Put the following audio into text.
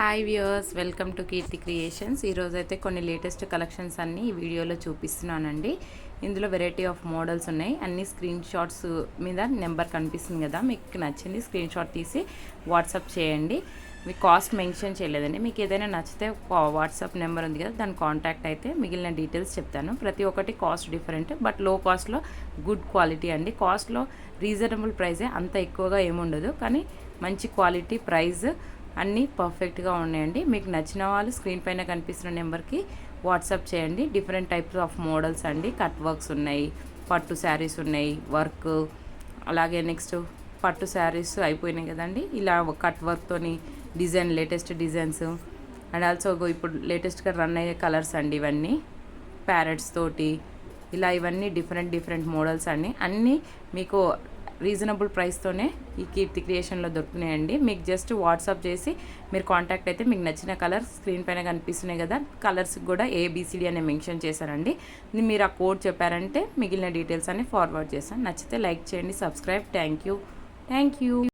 Hi viewers welcome to Keerthi creations ఈరోజు అయితే కొన్ని లేటెస్ట్ కలెక్షన్స్ అన్నీ ఈ వీడియోలో చూపిస్తున్నానండి. ఇందులో వెరైటీ ఆఫ్ మోడల్స్ ఉన్నాయి. అన్ని స్క్రీన్ షాట్స్ మీద నెంబర్ కనిపిస్తుంది కదా. మీకు నచ్చింది స్క్రీన్ షాట్ తీసి వాట్సాప్ చేయండి. మీ కాస్ట్ మెన్షన్ చేయలేదండి. మీకు ఏదైనా నచ్చితే వాట్సాప్ నెంబర్ ఉంది కదా దాని కాంటాక్ట్ అయితే మిగిలిన డీటెయిల్స్ చెప్తాను. ప్రతి ఒక్కటి కాస్ట్ డిఫరెంట్ బట్లో కాస్ట్లో గుడ్ క్వాలిటీ అండి కాస్ట్లో రీజనబుల్ ప్రైజే అంత ఎక్కువగా ఏముండదు. కానీ మంచి క్వాలిటీ ప్రైస్ అన్నీ పర్ఫెక్ట్గా ఉన్నాయండి. మీకు నచ్చిన వాళ్ళు స్క్రీన్ పైన కనిపిస్తున్న నెంబర్కి వాట్సాప్ చేయండి. డిఫరెంట్ టైప్స్ ఆఫ్ మోడల్స్ అండి. కట్ వర్క్స్ ఉన్నాయి పట్టు శారీస్ ఉన్నాయి వర్క్. అలాగే నెక్స్ట్ పట్టు శారీస్ అయిపోయినాయి కదండి. ఇలా cut వర్క్తోని design latest designs. And also ఇప్పుడు లేటెస్ట్గా రన్ అయ్యే కలర్స్ అండి ఇవన్నీ. ప్యారెట్స్ తోటి. ఇలా ఇవన్నీ డిఫరెంట్ డిఫరెంట్ మోడల్స్ అండి. అన్నీ మీకు రీజనబుల్ ప్రైస్తోనే ఈ కీర్తి క్రియేషన్లో దొరుకుతున్నాయండి. మీకు జస్ట్ వాట్సాప్ చేసి మీరు కాంటాక్ట్ అయితే మీకు నచ్చిన కలర్ స్క్రీన్ పైన కనిపిస్తున్నాయి కదా కలర్స్ కూడా ఏబిసిడి అనే మెన్షన్ చేశారండి. మీరు ఆ కోడ్ చెప్పారంటే మిగిలిన డీటెయిల్స్ అన్ని ఫార్వర్డ్ చేస్తాను. నచ్చితే లైక్ చేయండి subscribe thank you thank you